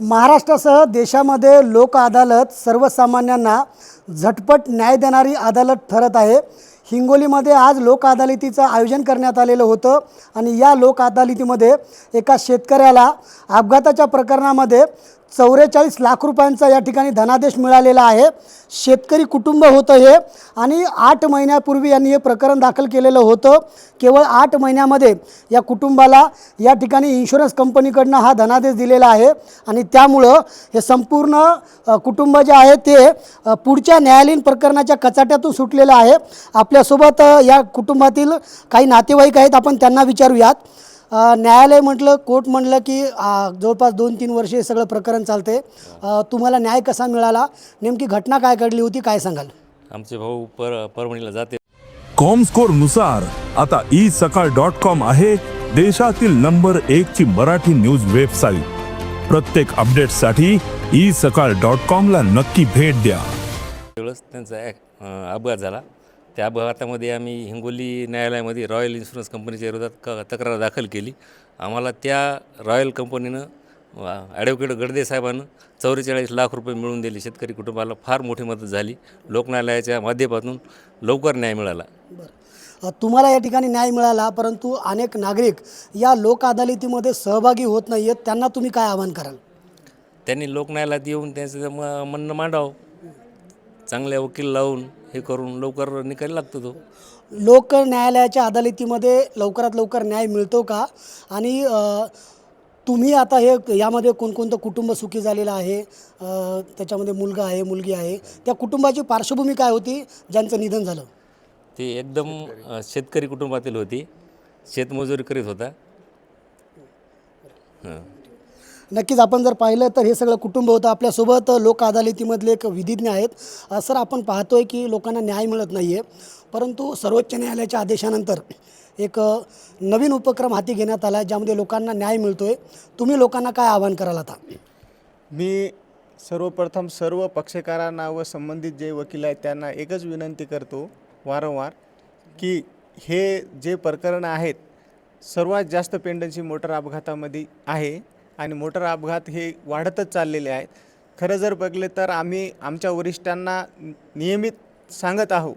महाराष्ट्रासह देशामध्ये लोक अदालत सर्वसामान्यांना झटपट न्याय देणारी अदालत ठरत आहे. हिंगोलीमध्ये आज लोक अदालतीचं आयोजन करण्यात आलेलं होतं आणि या लोक अदालतीमध्ये एका शेतकऱ्याला अपघाताच्या प्रकरणामध्ये चौवेचाळीस लाख रुपयांचा या ठिकाणी धनादेश मिळालेला आहे. शेतकरी कुटुंब होतं हे आणि आठ महिन्यापूर्वी यांनी हे प्रकरण दाखल केलेलं होतं. केवळ आठ महिन्यामध्ये या कुटुंबाला या ठिकाणी इन्शुरन्स कंपनीकडनं हा धनादेश दिलेला आहे आणि त्यामुळं हे संपूर्ण कुटुंब जे आहे ते पुढच्या न्यायालयीन प्रकरणाच्या कचाट्यातून सुटलेलं आहे. आपल्यासोबत या कुटुंबातील काही नातेवाईक आहेत आपण त्यांना विचारूयात. न्यायालय म्हटलं कोर्ट म्हटलं की जवळपास दोन तीन वर्षे हे सगळं प्रकरण चालते तुम्हाला न्याय कसा मिळाला? नेमकी घटना काय घडली होती? काय सांगाल? आमचे भाऊ पर परभणीला जाते. कॉमस्कोरनुसार आता ई सकाळ डॉट कॉम आहे देशातील नंबर एक ची मराठी न्यूज वेबसाईट प्रत्येक अपडेटसाठी ई सकाळ डॉट कॉम ला नक्की भेट द्या. त्यांचा ॲक अं, अपघात झाला. त्या अपघातामध्ये आम्ही हिंगोली न्यायालयामध्ये रॉयल इन्शुरन्स कंपनीच्या विरोधात क तक्रार दाखल केली. आम्हाला त्या रॉयल कंपनीनं ॲडव्होकेट गडदे साहेबांनं चौवेचाळीस लाख रुपये मिळवून दिले. शेतकरी कुटुंबाला फार मोठी मदत झाली. लोकन्यायालयाच्या माध्यमातून लवकर न्याय मिळाला. तुम्हाला या ठिकाणी न्याय मिळाला परंतु अनेक नागरिक या लोक अदालतीमध्ये सहभागी होत नाही आहेत त्यांना तुम्ही काय आवाहन कराल? त्यांनी लोकन्यायालयात येऊन त्यांचं म म्हणणं मांडावं. चांगल्या वकील लावून हे करून लवकर निकाल लागतो तो. लोक न्यायालयाच्या अदालतीमध्ये लवकरात लवकर न्याय मिळतो का? आणि अ, तुम्ही आता हे यामध्ये कोणकोणतं कुटुंब सुखी झालेलं आहे? अ, त्याच्यामध्ये मुलगा आहे मुलगी आहे. त्या कुटुंबाची पार्श्वभूमी काय होती? ज्यांचं निधन झालं. ते एकदम अ, शेतकरी कुटुंबातील होती. शेतमजुरी करीत होता. हां. नक्कीच आपण जर पाहिलं तर हे सगळं कुटुंब होतं. आपल्यासोबत लोक अदालतीमधले एक विधिज्ञ आहेत. सर आपण पाहतोय की लोकांना न्याय मिळत नाही आहे परंतु सर्वोच्च न्यायालयाच्या आदेशानंतर एक नवीन उपक्रम हाती घेण्यात आला आहे ज्यामध्ये लोकांना न्याय मिळतोय. तुम्ही लोकांना काय आवाहन कराल आता? मी सर्वप्रथम सर्व पक्षकारांना व संबंधित जे वकील आहेत त्यांना एकच विनंती करतो वारंवार की हे जे प्रकरणं आहेत सर्वात जास्त पेंडन्सी मोटर अपघातामध्ये आहे. आणि मोटर अपघात हे वाढतच चाललेले आहेत. खरं जर बघले तर आम्ही आमच्या वरिष्ठांना नियमित सांगत आहोत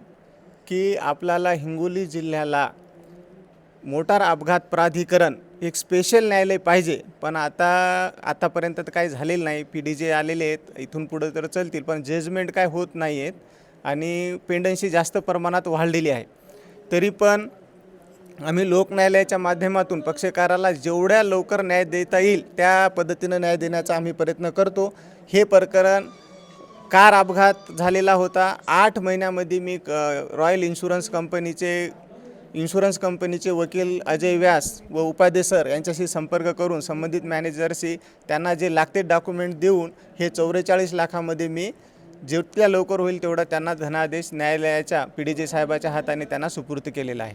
की आपल्याला हिंगोली जिल्ह्याला मोटार अपघात प्राधिकरण एक स्पेशल न्यायालय पाहिजे. पण आता आतापर्यंत तर काही झालेलं नाही. पी डी जे आलेले आहेत. इथून पुढं तर चलतील. पण जजमेंट काय होत नाही आहेत आणि पेंडन्सी जास्त प्रमाणात वाढलेली आहे. तरी पण आम्ही लोकन्यायालयाच्या माध्यमातून पक्षकाराला जेवढ्या लवकर न्याय देता येईल त्या पद्धतीनं न्याय देण्याचा आम्ही प्रयत्न करतो. हे प्रकरण कार अपघात झालेला होता. आठ महिन्यामध्ये मी क- रॉयल इन्शुरन्स कंपनीचे इन्शुरन्स कंपनीचे वकील अजय व्यास व उपाध्ये सर यांच्याशी संपर्क करून संबंधित मॅनेजरशी त्यांना जे लागते डॉक्युमेंट देऊन हे चौवेचाळीस लाखामध्ये मी जितक्या लवकर होईल तेवढा त्यांना धनादेश न्यायालयाच्या पी डी जे साहेबाच्या हाताने त्यांना सुपूर्द केलेला आहे.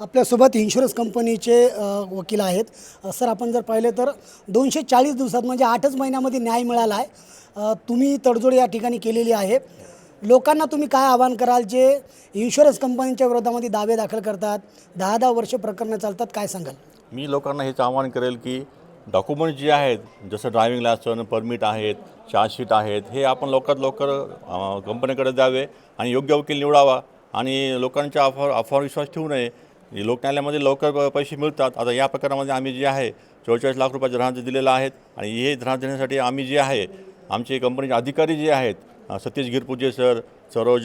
आपल्यासोबत इन्शुरन्स कंपनीचे वकील आहेत. सर आपण जर पाहिले तर दोनशे चाळीस दिवसात म्हणजे आठच महिन्यामध्ये न्याय मिळाला आहे. तुम्ही तडजोड या ठिकाणी केलेली आहे. लोकांना तुम्ही काय आवाहन कराल? जे इन्शुरन्स कंपनीच्या विरोधामध्ये दावे दाखल करतात दहा दहा वर्ष प्रकरणं चालतात काय सांगाल? मी लोकांना हेच आवाहन करेल की डॉक्युमेंट जे आहेत जसं ड्रायव्हिंग लायसन परमिट आहेत चार्जशीट आहेत हे आपण लवकरात लवकर कंपनीकडे द्यावे आणि योग्य वकील निवडावा आणि लोकांच्या अफवा अफवावर विश्वास ठेवू नये. लोक लोकन्यायालयामध्ये लवकर पैसे मिळतात. आता या प्रकारामध्ये आम्ही जे आहे चौवेचाळीस लाख रुपयाचे धनादेश दिलेलं आहेत आणि हे धनादेश देण्यासाठी आम्ही जे आहे आमचे कंपनीचे अधिकारी जे आहेत Satish Girpuje sir Saroj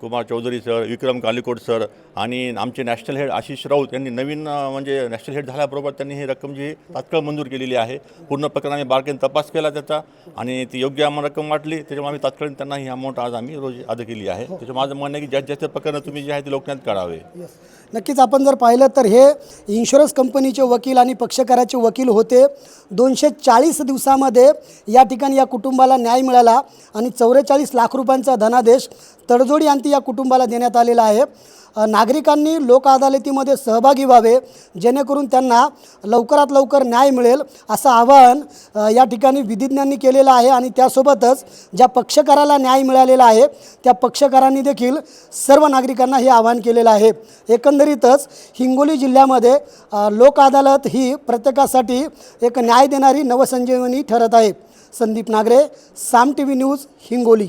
Kumar Chaudhari sir Vikram Kalikot sir आणि आमचे नॅशनल हेड आशिष राऊत यांनी नवीन म्हणजे नॅशनल हेड झाल्याबरोबर त्यांनी ही रक्कम जी तात्काळ मंजूर केलेली आहे. पूर्ण प्रकरण आम्ही बारकेन तपास केला त्याचा आणि ती योग्य आम्हाला रक्कम वाटली. त्याच्यामुळे आम्ही तात्काळ त्यांना ही अमाऊंट आज आम्ही रोज अदा केली आहे. त्याच्यामुळे माझं म्हणणं आहे की जास्त जास्त प्रकरणं तुम्ही जे आहे ते लोकन्यात काढावे. नक्कीच आपण जर पाहिलं तर हे इन्शुरन्स कंपनीचे वकील आणि पक्षकाराचे वकील होते. दोनशे चाळीस दिवसामध्ये या ठिकाणी या कुटुंबाला न्याय मिळाला आणि चौवेचाळीस लाख रुपयांचा धनादेश तडजोडी अंती या कुटुंबाला देण्यात आलेला आहे. नागरिकांनी लोक अदालतीमध्ये सहभागी व्हावे जेणेकरून त्यांना लवकरात लवकर न्याय मिळेल असं आवाहन या ठिकाणी विधिज्ञांनी केलेलं आहे आणि त्यासोबतच ज्या पक्षकाराला न्याय मिळालेला आहे त्या पक्षकारांनी देखील सर्व नागरिकांना हे आवाहन केलेलं आहे. एकंदरीतच हिंगोली जिल्ह्यामध्ये लोक अदालत ही प्रत्येकासाठी एक न्याय देणारी नवसंजीवनी ठरत आहे. Sandeep Nagare Saam T V news Hingoli.